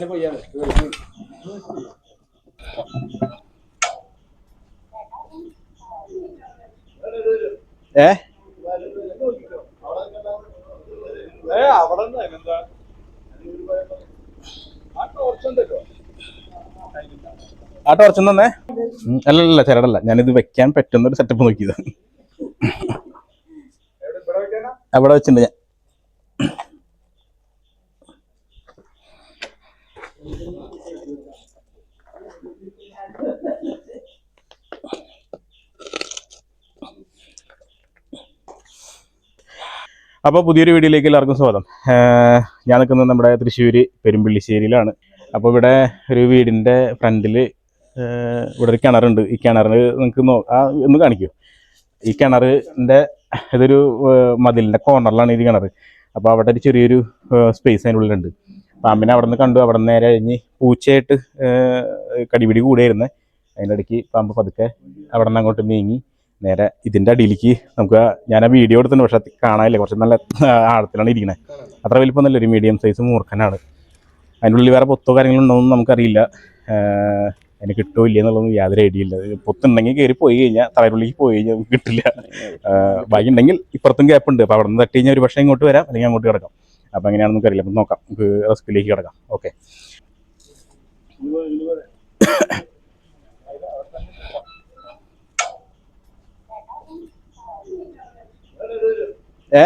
അങ്ങനെ പോയാണ് ഏ ആ ടോർച്ച് തന്നെ അല്ലല്ല ചിരടല്ല ഞാനിത് വെക്കാൻ പറ്റുന്ന ഒരു സെറ്റപ്പ് നോക്കിയത്. എവിടെ ഇവിടെ വെക്കാനാ? അവിടെ വെച്ചിട്ടുണ്ട് ഞാൻ. അപ്പോൾ പുതിയൊരു വീഡിയോയിലേക്ക് എല്ലാവർക്കും സ്വാഗതം. ഞാൻ നിൽക്കുന്നത് നമ്മുടെ തൃശ്ശൂർ പെരുമ്പിള്ളിശ്ശേരിയിലാണ് അപ്പോൾ ഇവിടെ ഒരു വീടിന്റെ ഫ്രണ്ടിൽ ഇവിടെ ഒരു കിണറുണ്ട്. ഈ കിണറിന് നിങ്ങൾക്ക് നോ ഒന്ന് കാണിക്കൂ. ഈ കിണറിന്റെ ഇതൊരു മതിലിന്റെ കോർണറിലാണ് ഈ കിണർ അപ്പോൾ അവിടെ ഒരു ചെറിയൊരു സ്പേസ് അതിന്റെ ഉള്ളിലുണ്ട്. പാമ്പിനെ അവിടെ നിന്ന് കണ്ടു അവിടെ നിന്ന് നേരെ കഴിഞ്ഞ് പൂച്ചയായിട്ട് കടിപിടി കൂടിയായിരുന്നു. അതിന്റെ ഇടയ്ക്ക് പാമ്പ് പതുക്കെ അവിടെ നിന്ന് അങ്ങോട്ട് നീങ്ങി. നേരെ ഇതിന്റെ അടിയിലേക്ക് നമുക്ക് ഞാൻ ആ വീഡിയോ എടുത്തിട്ടുണ്ട് പക്ഷെ കാണാനില്ല. കുറച്ച് നല്ല ആഴത്തിലാണ് ഇരിക്കുന്നത് അത്ര വലിപ്പം ഒരു മീഡിയം സൈസ് മൂർഖനാണ്. അതിന്റെ ഉള്ളിൽ വേറെ പൊത്തോ കാര്യങ്ങളോ ഉണ്ടോയെന്ന് നമുക്കറിയില്ല. അതിന് കിട്ടുമോ ഇല്ല എന്നുള്ളതൊന്നും യാതൊരു ഐഡിയ ഇല്ല. പൊത്തുണ്ടെങ്കിൽ കയറി പോയി കഴിഞ്ഞാൽ തലയുള്ളിലേക്ക് പോയി കഴിഞ്ഞാൽ നമുക്ക് കിട്ടില്ല. ബാക്കി ഉണ്ടെങ്കിൽ ഇപ്പുറത്തും ഗ്യാപ്പ് ഉണ്ട്. അപ്പോൾ അവിടെ നിന്ന് തട്ടി കഴിഞ്ഞാൽ ഒരു പക്ഷേ ഇങ്ങോട്ട് വരാം അല്ലെങ്കിൽ അങ്ങോട്ട് കിടക്കാം. അപ്പോൾ എങ്ങനെയാണെന്ന് നമുക്കറിയില്ല. അപ്പം നോക്കാം. നമുക്ക് റെസ്കിലേക്ക് കിടക്കാം. ഓക്കെ. ഏ?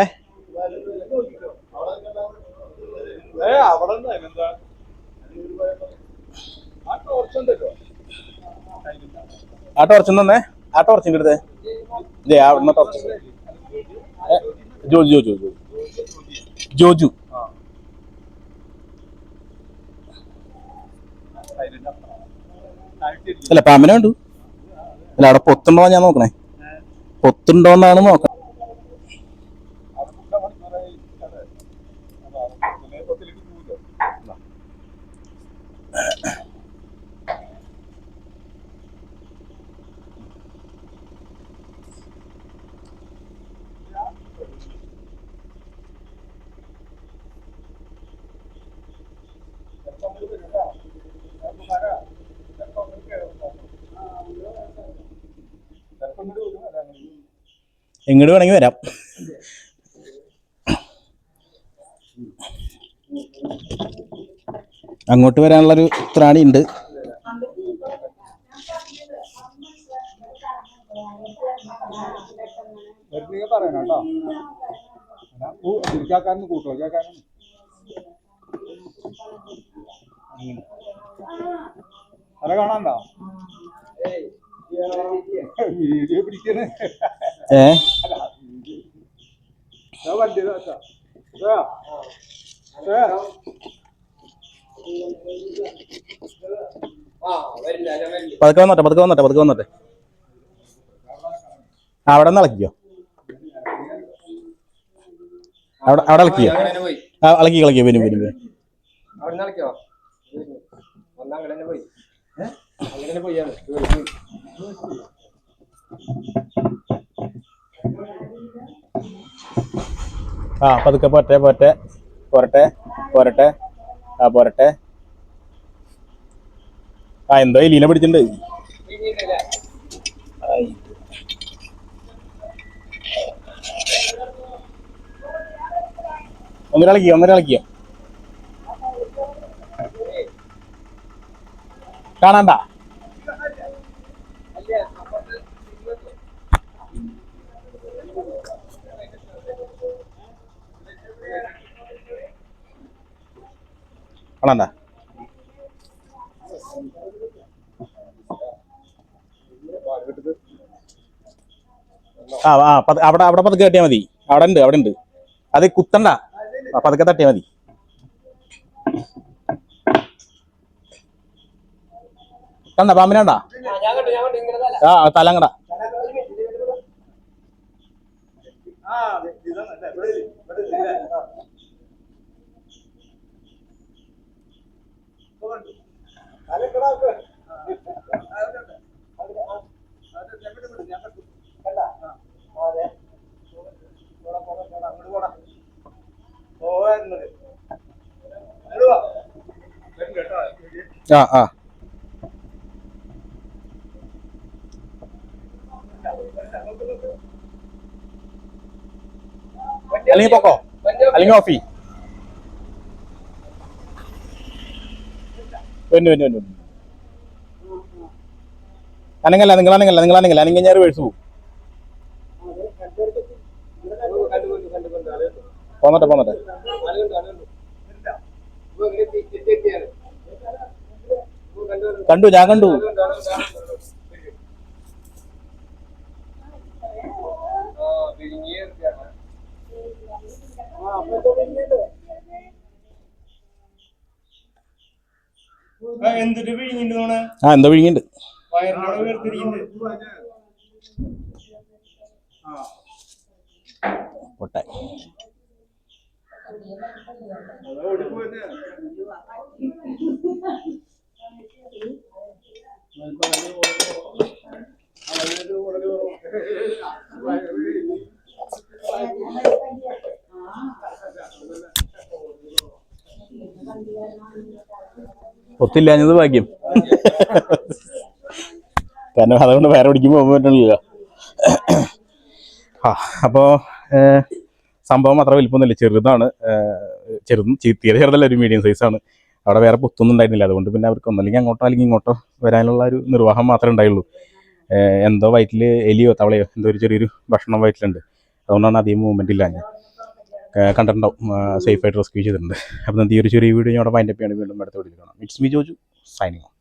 ആ ടോർച്ച് തന്നെ ആ ടോർച്ചിന്റെ അടുത്ത് ഇതേ അവിടുന്ന് ടോർച്ച് ജോജു ജോജു ജോജു ജോജു അല്ല പാമ്പിനെ കണ്ടു. അല്ല അവിടെ പൊത്തുണ്ടോ ഞാൻ നോക്കണേ. പൊത്തുണ്ടോന്നാണ് നോക്കണം. എങ്ങോട്ട് വേണമെങ്കിൽ വരാം. അങ്ങോട്ട് വരാനുള്ളൊരു ത്രാണി ഉണ്ട് വെറുതെ പറയണം കേട്ടോ. തിരിച്ചാക്കാനും കൂട്ടുവയ്ക്കാനും അര കാണാണ്ടോ വീഡിയോ പിടിക്കണേ ഏ വണ്ടി പതുക്കെ വന്നോട്ടെ പതുക്കെ വന്നോട്ടെ പതുക്കെ വന്നോട്ടെ. അവിടെ നിന്ന് ഇളക്കിയോ അവിടെ അവിടെ ഇളക്കിയോ ഇളക്കി ഇളക്കിയോ വരും വരും വരും അവിടെ നിളക്കോ വന്നാ അങ്ങനെ പോയി അങ്ങനെ പോയാണ് ആ പതുക്കെ പോരട്ടെ പോരട്ടെ പോരട്ടെ പോരട്ടെ ആ പോരട്ടെ. ആ എന്തോ ലീന പിടിച്ചിട്ടുണ്ട്. ഒന്നര കളിക്കോ ഒന്നര കളിക്കോ കാണാണ്ട? കാണാണ്ട? ആ ആ അവിടെ അവിടെ പതുക്കെ തട്ടിയാൽ മതി. അവിടെ ഉണ്ട് അവിടെ ഉണ്ട്. അത് കുത്തണ്ട. പതുക്കെ തട്ടിയാൽ മതി. കണ്ട പാമ്പിനെ കണ്ടാ? ആ തലങ്ങടാ. ആ ആ ആ. അല്ലെങ്കിൽ പൊക്കോ? അല്ലെങ്കിൽ ഓഫ്. ചെയ്യും വന്നു വന്നു വന്നു. അനങ്ങല്ല നിങ്ങൾ അനങ്ങല്ല നിങ്ങൾ അനങ്ങല്ല അനങ്ങ ഞാൻ വേഴ്സ് പോകും പോന്നട്ടെ പോന്നട്ടെ. കണ്ടു ഞാൻ കണ്ടു. ആ എന്തോ വിഴുങ്ങിണ്ട്. വയറിനോട് വേർതിരിക്കുന്നുണ്ട് പൊട്ടെ. ഒത്തില്ലാഞ്ഞത് ഭാഗ്യം. കാരണം അതുകൊണ്ട് വേറെ പിടിക്കുമ്പോൾ പോകാൻ ആ അപ്പോൾ സംഭവം അത്ര വലിപ്പമൊന്നുമില്ല. ചെറുതാണ് ചെറുതും തീരെ ചെറുതല്ല ഒരു മീഡിയം സൈസാണ് അവിടെ വേറെ പൊത്തൊന്നും ഉണ്ടായിരുന്നില്ല. അതുകൊണ്ട് പിന്നെ അവർക്ക് ഒന്നല്ലെങ്കിൽ അങ്ങോട്ടോ അല്ലെങ്കിൽ ഇങ്ങോട്ടോ വരാനുള്ള ഒരു നിർവാഹം മാത്രമേ ഉണ്ടായുള്ളൂ. എന്തോ വയറ്റിൽ എലിയോ തവളയോ എന്തോ ഒരു ചെറിയൊരു ഭക്ഷണം വയറ്റിലുണ്ട്. അതുകൊണ്ടാണ് അധികം മൂവ്മെന്റ് ഇല്ല ഞാൻ കണ്ടിട്ടുണ്ടാവും. സേഫായിട്ട് റെസ്ക്യൂ ചെയ്തിട്ടുണ്ട്. അപ്പം ഈ ഒരു ചെറിയ വീഡിയോ ഞാൻ അവിടെ മൈൻഡപ്പ് ചെയ്യണം വീണ്ടും അടുത്ത video it's me Joju signing